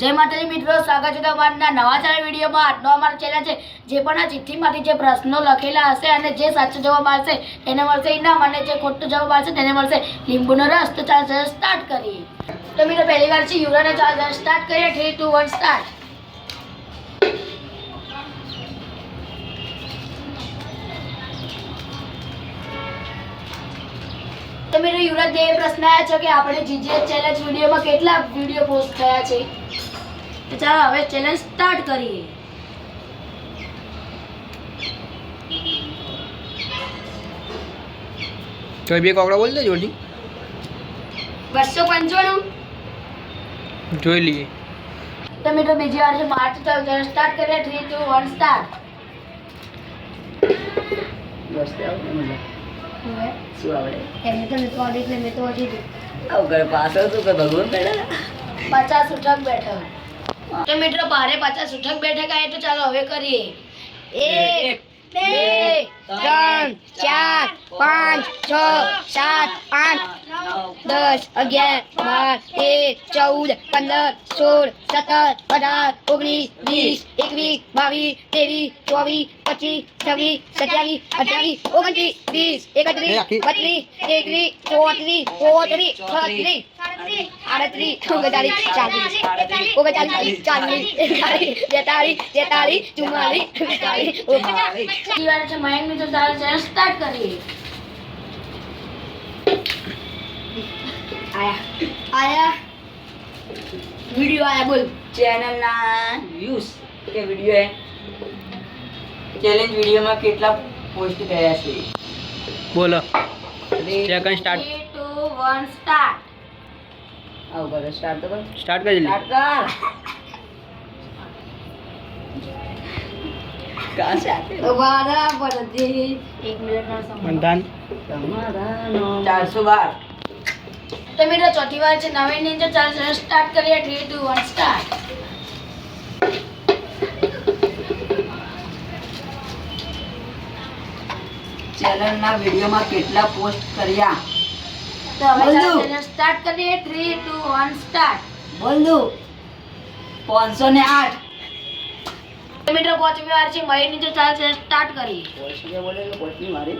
જય માતાજી મિત્રો, સ્વાગત છે તમારા નવા ચેનલ વિડીયોમાં. આજનો અમારો ચેનલ છે, જે પણ આ ચિઠ્ઠીમાંથી જે પ્રશ્નો લખેલા હશે અને જે સાચો જવાબ આવશે, તેને મળશે ઇનામ અને જે ખોટો જવાબ આવશે, તેને મળશે લીંબુનો રસ. તો ચાલો સ્ટાર્ટ કરીએ. તો મિત્રો, પહેલી વાર છે, યુરાને ચાલો સ્ટાર્ટ કરીએ. થ્રી ટુ વન સ્ટાર્ટ તો યુવરાજ એ પ્રશ્ન આવ્યા છે કે આપણે જીજે ચેલેન્જ વિડીયોમાં કેટલા વીડિયો પોસ્ટ થયા છે? તો ચાલો હવે ચેલેન્જ સ્ટાર્ટ કરીએ. તો બે કોકડા બોલ દે જોડી બસો પંચાણું. જોઈ લઈએ. તો મિત્રો બીજી વાર છે માર્ચ ચાલો સ્ટાર્ટ કરીએ. થ્રી ટુ વન સ્ટાર્ટ તો તો ભગવાન બેઠા? પચાસ ઉઠક બેઠક તો મિત્રો ભારે પાછા સુઠક બેઠક આવે તો ચાલો હવે કરીએ. એક બે ત્રણ ચાર પાંચ છ સાત આઠ દસ અગિયાર બાર તેર ચૌદ પંદર સોળ સત્તર અઢાર ઓગણીસ વીસ એકવીસ બાવીસ ત્રેવીસ ચોવીસ પચીસ છવ્વીસ સત્યાવીસ અઠ્યાવીસ ઓગણત્રીસ વીસ એકત્રીસ બત્રીસ તેત્રીસ ચોત્રીસ પોત્રીસ છત્રીસ. આડત્રીસ ઓગણચાલીસ ચાલીસ ઓગણચાલીસ ચાલીસ એકતાલીસ બેતાલીસ તેતાલીસ ચુમ્માલીસ પિસ્તાલીસ ઓગણચાલીસ છે મહેન્દ્ર મિત્રો ચાલો ચેનલ સ્ટાર્ટ કરીએ આયા આયા વિડિયો આયા બોલ ચેનલના વ્યૂઝ કે વીડિયો ચેલેન્જ વિડીયોમાં કેટલા પોસ્ટ થયા છે બોલો Three, સેકન્ડ સ્ટાર્ટ 3 2 1 સ્ટાર્ટ કરે. સ્ટાર્ટ તો કર. સ્ટાર્ટ કરી સ્ટાર્ટ કર. કાં એક મિનિટનો સમય. ચારસો બાર. તો મિત્રો ચોથી વાર છે નવીન નીચે ચાલો ચેનલ સ્ટાર્ટ કરીએ. 3 2 1 સ્ટાર્ટ ચેનલના વિડીયોમાં કેટલા પોસ્ટ કર્યા? તો હવે. સ્ટાર્ટ કરીએ 3 2 1 સ્ટાર્ટ બોલ દઉં પાંચસો ને આઠ. તો મિત્રો પાંચમી વાર છે મહેન્દ્ર નીચે. ચાલો ચેનલ સ્ટાર્ટ કરીએ. કે બોલે કે પોસ્ટની મારી.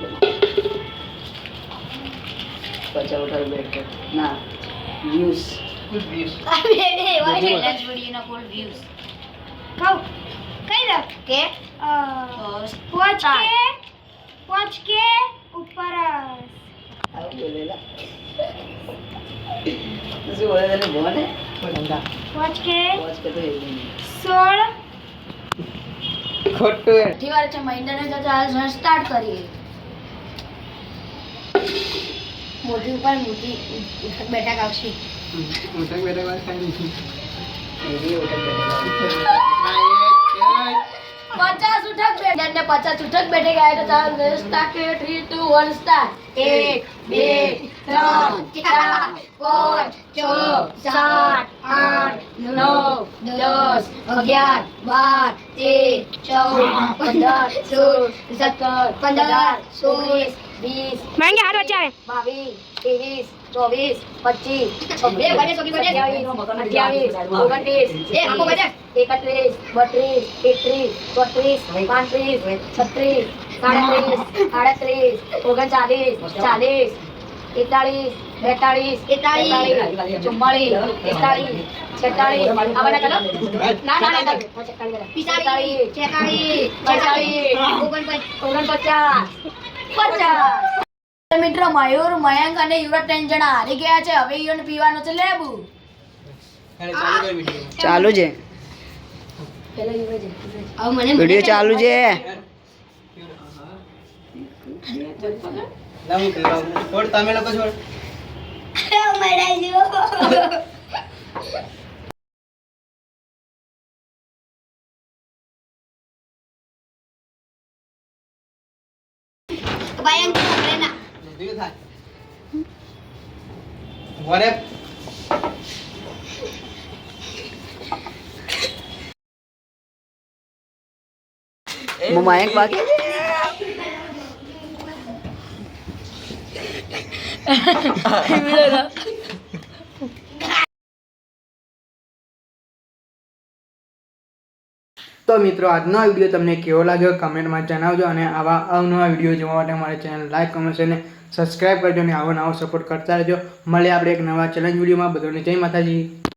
પચાસ ઉઠાવી બેઠ ના વ્યૂઝ વિડિયો ના કોલ વ્યૂઝ કહું કઈ રાખ કે? પહોંચ કે? પહોંચ કે? ઉપર તો વાર છે મહેન્દ્ર નીચે ચાલો સ્ટાર્ટ કરીએ મોટી ઉપર મોટી ઉઠક બેઠક આવશે વખત બેઠેલા. પચાસ ઉઠક બેઠક ને પચાસ ઉઠક બેઠે ગયા તો ચાલો સ્ટાર્ટ કે થ્રી ટુ વન સ્ટાર એક બે ત્રણ ચાર પાંચ છ સાત આઠ નવ દસ અગિયાર બાર તેર ચૌદ પંદર સોળ સત્તર પંદર સોળ વીસ માંગે હાથ વચ્ચે બાવીસ ત્રેવીસ ચોવીસ પચીસ અઠ્યાવીસ ઓગણત્રીસ એકત્રીસ બત્રીસ તેત્રીસ ચોત્રીસ પાંત્રીસ છત્રીસ સાડત્રીસ આડત્રીસ ઓગણચાલીસ ચાલીસ એકતાલીસ બેતાલીસ એકતાલીસ ચુમ્માલીસ પિસ્તાલીસ છેતાલીસ આ બધા ચાલો. ના ના ના પિસ્તાલીસ છેતાલીસ છેતાલીસ ઓગણપચાસ. પચાસ મિત્રો મયુર મયંક અને યુવરાજ ત્રણ જણા હારી ગયા છે. હવે ઈયોને પીવાનું છે લેબુ. ચાલુ છે. વીડિયો ચાલુ છે. છોડ તમે લોકો છોડ દીધું થાય વરે મયંક તો મિત્રો, આજનો વીડિયો તમને કેવો લાગ્યો કમેન્ટમાં જણાવજો અને આવા અવનવા વીડિયો જોવા માટે મારી ચેનલ લાઈક, કમેન્ટ અને સબસ્ક્રાઈબ કરજો અને આવો નવો સપોર્ટ કરતા રહેજો. મળે આપણે એક નવા ચેલેન્જ વિડીયોમાં. બધાને જય માતાજી.